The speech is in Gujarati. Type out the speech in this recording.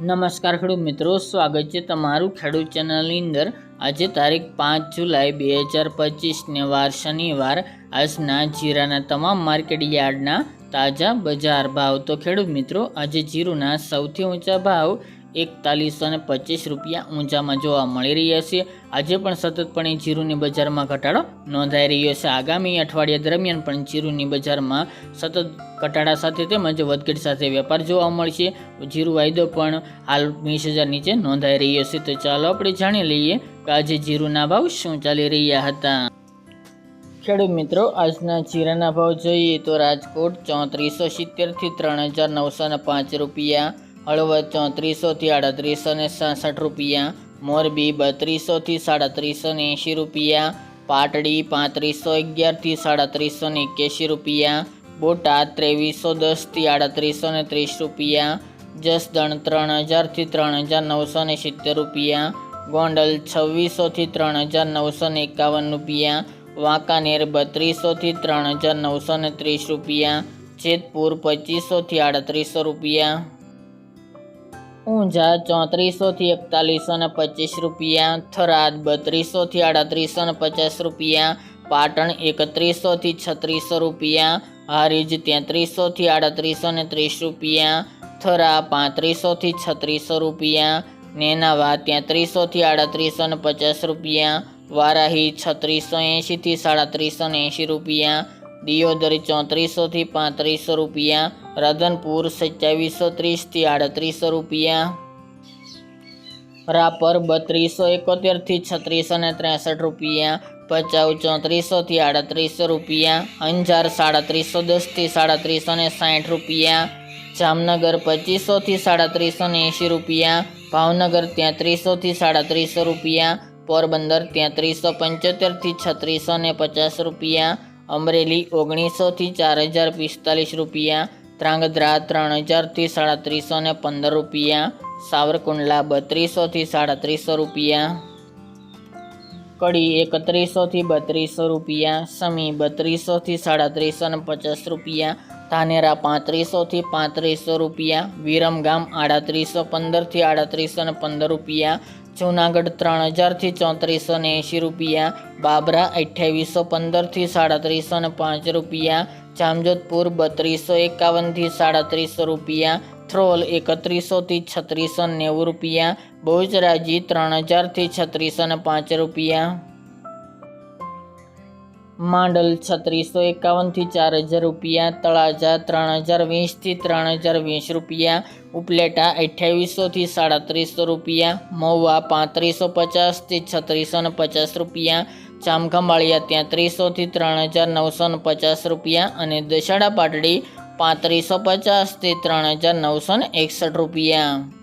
નમસ્કાર ખેડૂત મિત્રો, સ્વાગત છે તમારું ખેડૂત ચેનલની અંદર. આજે તારીખ પાંચ જુલાઈ બે હજાર પચીસને વાર શનિવાર. આજના જીરાના તમામ માર્કેટ યાર્ડના તાજા બજાર ભાવ. તો ખેડૂત મિત્રો, આજે જીરુના સૌથી ઊંચા ભાવ એકતાલીસો ને પચીસ રૂપિયા ઊંચામાં જોવા મળી રહ્યા છે. આજે પણ સતતપણે જીરુની બજારમાં ઘટાડો નોંધાઈ રહ્યો છે. આગામી અઠવાડિયા દરમિયાન પણ જીરુની બજારમાં સતત ઘટાડા સાથે તેમજ વધઘટ સાથે વેપાર જોવા મળશે. જીરુ વાયદો પણ હાલ વીસ હજાર નીચે નોંધાઈ રહ્યો છે. તો ચાલો આપણે જાણી લઈએ કે આજે જીરુના ભાવ શું ચાલી રહ્યા હતા. ખેડૂત મિત્રો, આજના જીરાના ભાવ જોઈએ તો રાજકોટ ચોત્રીસો સિત્તેરથી ત્રણ હજાર નવસો પાંચ રૂપિયા હળવદ ચોત્રીસોથી આડત્રીસો ને સાસઠ રૂપિયા, મોરબી બત્રીસોથી સાડત્રીસો ને એંશી રૂપિયા, પાટડી પાંત્રીસો અગિયારથી સાડત્રીસો ને એક્યાસી રૂપિયા, બોટાદ ત્રેવીસો દસથી આડત્રીસો ને ત્રીસ રૂપિયા, જસદણ ત્રણ હજારથી ત્રણ હજાર નવસો ને સિત્તેર રૂપિયા, ગોંડલ છવ્વીસોથી ત્રણ હજાર નવસો ને એકાવન રૂપિયા, વાંકાનેર બત્રીસોથી ત્રણ હજાર નવસો ને ત્રીસ રૂપિયા, જેતપુર પચીસોથી આડત્રીસો રૂપિયા ઊંઝા ચોત્રીસોથી એકતાલીસો ને પચીસ રૂપિયા, થરાદ બત્રીસોથી આડત્રીસો ને પચાસ રૂપિયા, પાટણ એકત્રીસોથી છત્રીસો રૂપિયા, હારીજ તેત્રીસોથી આડત્રીસો ને ત્રીસ રૂપિયા, થરા પાંત્રીસોથી છત્રીસો રૂપિયા, નેનાવા તેત્રીસોથી આડત્રીસો ને પચાસ રૂપિયા, વારાહી છત્રીસો એંશીથી સાડત્રીસો ને એંશી રૂપિયા દિયોદર ચોત્રીસોથી પાંત્રીસો રૂપિયા, રાધનપુર સત્યાવીસો ત્રીસથી આડત્રીસો રૂપિયા, રાપર બત્રીસો એકોતેરથી છત્રીસો ને ત્રેસઠ રૂપિયા, ભચાઉ ચોત્રીસોથી આડત્રીસો રૂપિયા, અંજાર સાડત્રીસો દસથી સાડત્રીસો ને સાઠ રૂપિયા, જામનગર પચીસોથી સાડત્રીસો ને એંશી રૂપિયા, ભાવનગર તેત્રીસોથી સાડત્રીસો રૂપિયા, પોરબંદર તેત્રીસો પંચોતેરથી છત્રીસો ને પચાસ રૂપિયા અમરેલી ઓગણીસોથી ચાર હજાર પિસ્તાલીસ રૂપિયા, ત્રાંગધ્રા ત્રણ હજારથી સાડત્રીસો ને પંદર રૂપિયા, સાવરકુંડલા બત્રીસોથી સાડત્રીસો રૂપિયા, કડી એકત્રીસોથી બત્રીસો રૂપિયા, સમી બત્રીસોથી સાડત્રીસો ને પચાસ રૂપિયા, ધાનેરા પાંત્રીસોથી પાંત્રીસો રૂપિયા, વિરમગામ આડત્રીસો પંદરથી આડત્રીસો ને પંદર રૂપિયા જૂનાગઢ ત્રણ હજારથી ચોત્રીસો ને એંશી રૂપિયા, બાબરા અઠ્યાવીસો પંદરથી સાડત્રીસો ને પાંચ રૂપિયા, જામજોધપુર બત્રીસો એકાવનથી સાડત્રીસો રૂપિયા, થ્રોલ એકત્રીસોથી છત્રીસો નેવું રૂપિયા બહુચરાજી ત્રણ હજારથી છત્રીસો ને પાંચ રૂપિયા. માંડલ છત્રીસો એકાવનથી ચાર હજાર રૂપિયા, તળાજા ત્રણ હજાર વીસથી ત્રણ હજાર વીસ રૂપિયા ઉપલેટા અઠ્યાવીસોથી સાડત્રીસો રૂપિયા, મહુવા પાંત્રીસો પચાસથી છત્રીસો ને પચાસ રૂપિયા, જામખંભાળિયા ત્યાંત્રીસોથી ત્રણ હજાર નવસો ને પચાસ રૂપિયા અને દશાડા પાટડી પાંત્રીસો પચાસથી ત્રણ હજાર નવસો ને એકસઠ રૂપિયા.